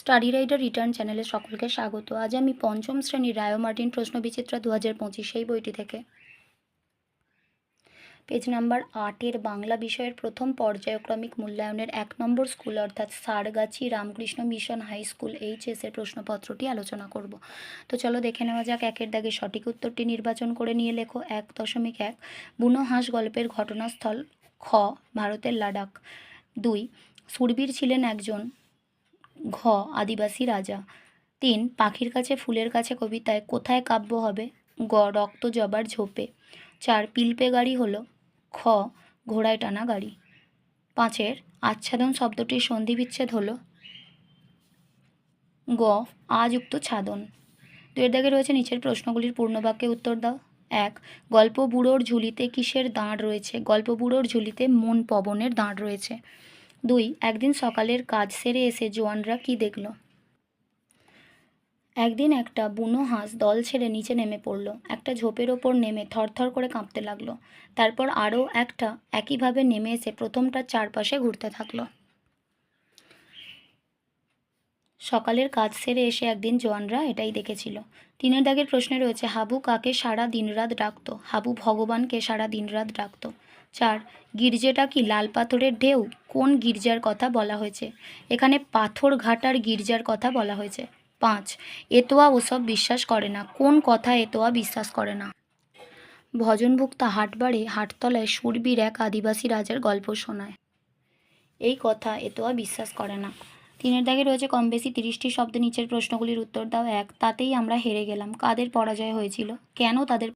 Study rider return চ্যানেলে সকলকে স্বাগত। আজ আমি পঞ্চম শ্রেণির রায় মার্টিন প্রশ্ন বিচিত্রা দু হাজার পঁচিশ বইটি থেকে। পেজ নাম্বার আটের বাংলা বিষয়ের প্রথম পর্যায়ক্রমিক মূল্যায়নের এক নম্বর স্কুল অর্থাৎ Sargachhi Ramakrishna Mission High School HS এর প্রশ্নপত্রটি আলোচনা করব। তো চলো দেখে নেওয়া যাক একের দাগে সঠিক উত্তরটি নির্বাচন করে নিয়ে লেখো। এক দশমিক এক, বুনো হাঁস গল্পের ঘটনাস্থল খ, ভারতের লাদাখ দুই, সুরবীর ছিলেন একজন ঘ, আদিবাসী রাজা। তিন, পাখির কাছে, ফুলের কাছে কবিতায় কোথায় কাব্য হবে? গ, রক্ত জবার ঝোপে। চার, পিলপে গাড়ি হলো। খ, ঘোড়ায় টানা গাড়ি। পাঁচের, আচ্ছাদন শব্দটির সন্ধি বিচ্ছেদ হলো। গ, আযুক্ত ছাদন। দুয়ের দাগে রয়েছে নিচের প্রশ্নগুলির পূর্ণবাক্যে উত্তর দাও। এক, গল্প বুড়োর ঝুলিতে কিসের দাঁড় রয়েছে? গল্প বুড়োর ঝুলিতে মন পবনের দাঁড় রয়েছে। দুই, একদিন সকালের কাজ সেরে এসে জোয়ানরা কি দেখল? একদিন একটা বুনো হাঁস দল ছেড়ে নিচে নেমে পড়ল। একটা ঝোপের ওপর নেমে থরথর করে কাঁপতে লাগল। তারপর আরও একটা একইভাবে নেমে এসে প্রথমটার চারপাশে ঘুরতে থাকল। সকালের কাজ সেরে এসে একদিন জোয়ানরা এটাই দেখেছিল। তিনের দাগের প্রশ্নে রয়েছে, হাবু কাকে সারা দিনরাত ডাকতো? হাবু ভগবানকে সারা দিনরাত ডাকতো? চার, গির্জেটা কি লাল পাথরের ঢেউ? কোন গির্জার কথা বলা হয়েছে? এখানে পাথর ঘাটার গির্জার কথা বলা হয়েছে। পাঁচ, এতোয়া ওসব বিশ্বাস করে না। কোন কথা এতোয়া বিশ্বাস করে না? ভজনভুক্তা হাটবারে হাটতলায় সুরবীর এক আদিবাসী রাজার গল্প শোনায়। এই কথা এতোয়া বিশ্বাস করে না। তিনের দাগে রয়েছে কম বেশি তিরিশটি শব্দে, নিচের প্রশ্নগুলির উত্তর দাও এক, তাতেই আমরা হেরে গেলাম। কাদের পরাজয় হয়েছিল? কেন তাদের